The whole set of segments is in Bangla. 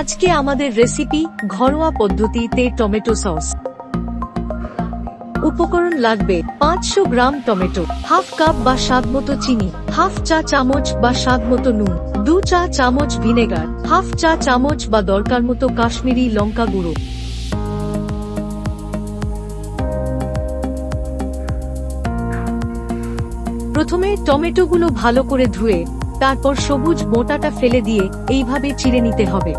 আজকে আমাদের রেসিপি ঘরোয়া পদ্ধতিতে টমেটো সস উপকরণ লাগবে পাঁচশো গ্রাম টমেটো হাফ কাপ বা স্বাদ মতো চিনি হাফ চা চামচ বা স্বাদ মতো নুন, দু চা চামচ ভিনেগার হাফ চা চামচ বা দরকার মতো কাশ্মীরি লঙ্কা গুঁড়ো। প্রথমে টমেটোগুলো ভালো করে ধুয়ে, তারপর সবুজ মোটাটা ফেলে দিয়ে, এইভাবে চিড়ে নিতে হবে।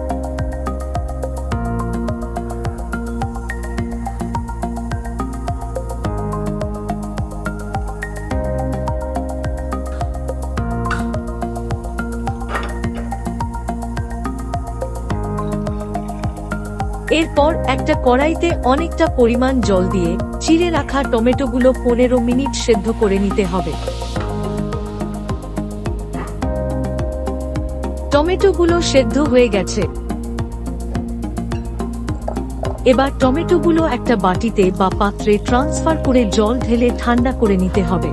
এরপর একটা কড়াইতে অনেকটা পরিমাণ জল দিয়ে চিড়ে রাখা টমেটোগুলো পনেরো মিনিট সেদ্ধ করে নিতে হবে। টমেটোগুলো সেদ্ধ হয়ে গেছে। এবার টমেটোগুলো একটা বাটিতে বা পাত্রে ট্রান্সফার করে জল ঢেলে ঠান্ডা করে নিতে হবে।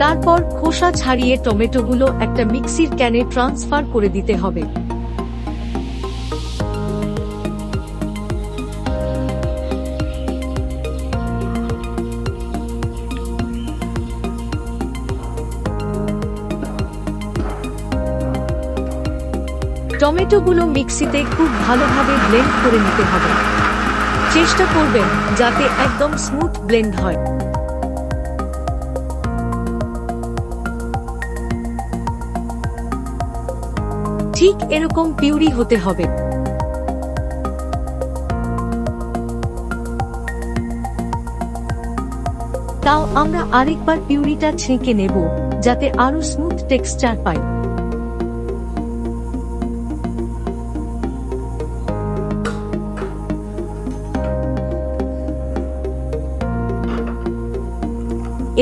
তারপর খোসা ছাড়িয়ে টমেটোগুলো একটা মিক্সির ক্যানে ট্রান্সফার করে দিতে হবে। টমেটোগুলো মিক্সিতে খুব ভালোভাবে ব্লেন্ড করে নিতে হবে। চেষ্টা করবেন যাতে একদম স্মুথ ব্লেন্ড হয়। ঠিক এরকম পিউরি হতে হবে। তাও আমরা আরেকবার পিউরিটা ছেঁকে নেব, যাতে আরও স্মুথ টেক্সচার পাই।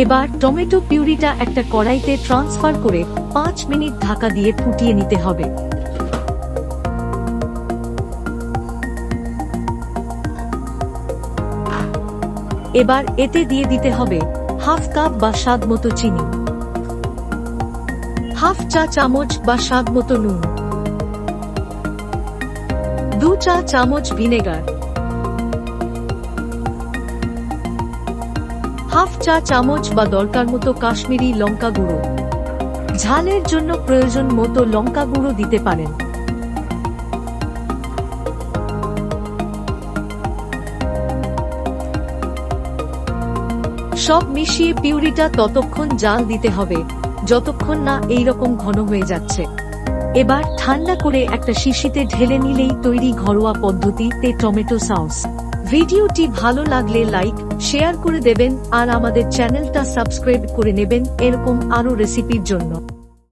এবার টমেটো পিউরিটা একটা কড়াইতে ট্রান্সফার করে পাঁচ মিনিট ঢাকা দিয়ে ফুটিয়ে নিতে হবে। এবার এতে দিয়ে দিতে হবে হাফ কাপ বা স্বাদ মতো চিনি, হাফ চা চামচ বা স্বাদ মতো নুন, দু চা চামচ ভিনেগার হাফ চা চামচ বা দরকার মতো কাশ্মীরি লঙ্কা গুঁড়ো। ঝালের জন্য প্রয়োজন মতো লঙ্কা গুঁড়ো দিতে পারেন। সব মিশিয়ে পিউরিটা ততক্ষণ জাল দিতে হবে, যতক্ষণ না এই রকম ঘন হয়ে যাচ্ছে। এবার ঠান্ডা করে একটা শিশিতে ঢেলে নিলেই তৈরি ঘরোয়া পদ্ধতিতে টমেটো সস। ভিডিওটি ভালো লাগলে লাইক, শেয়ার করে দেবেন, আর আমাদের চ্যানেলটা সাবস্ক্রাইব করে নেবেন, এরকম আরও রেসিপির জন্য।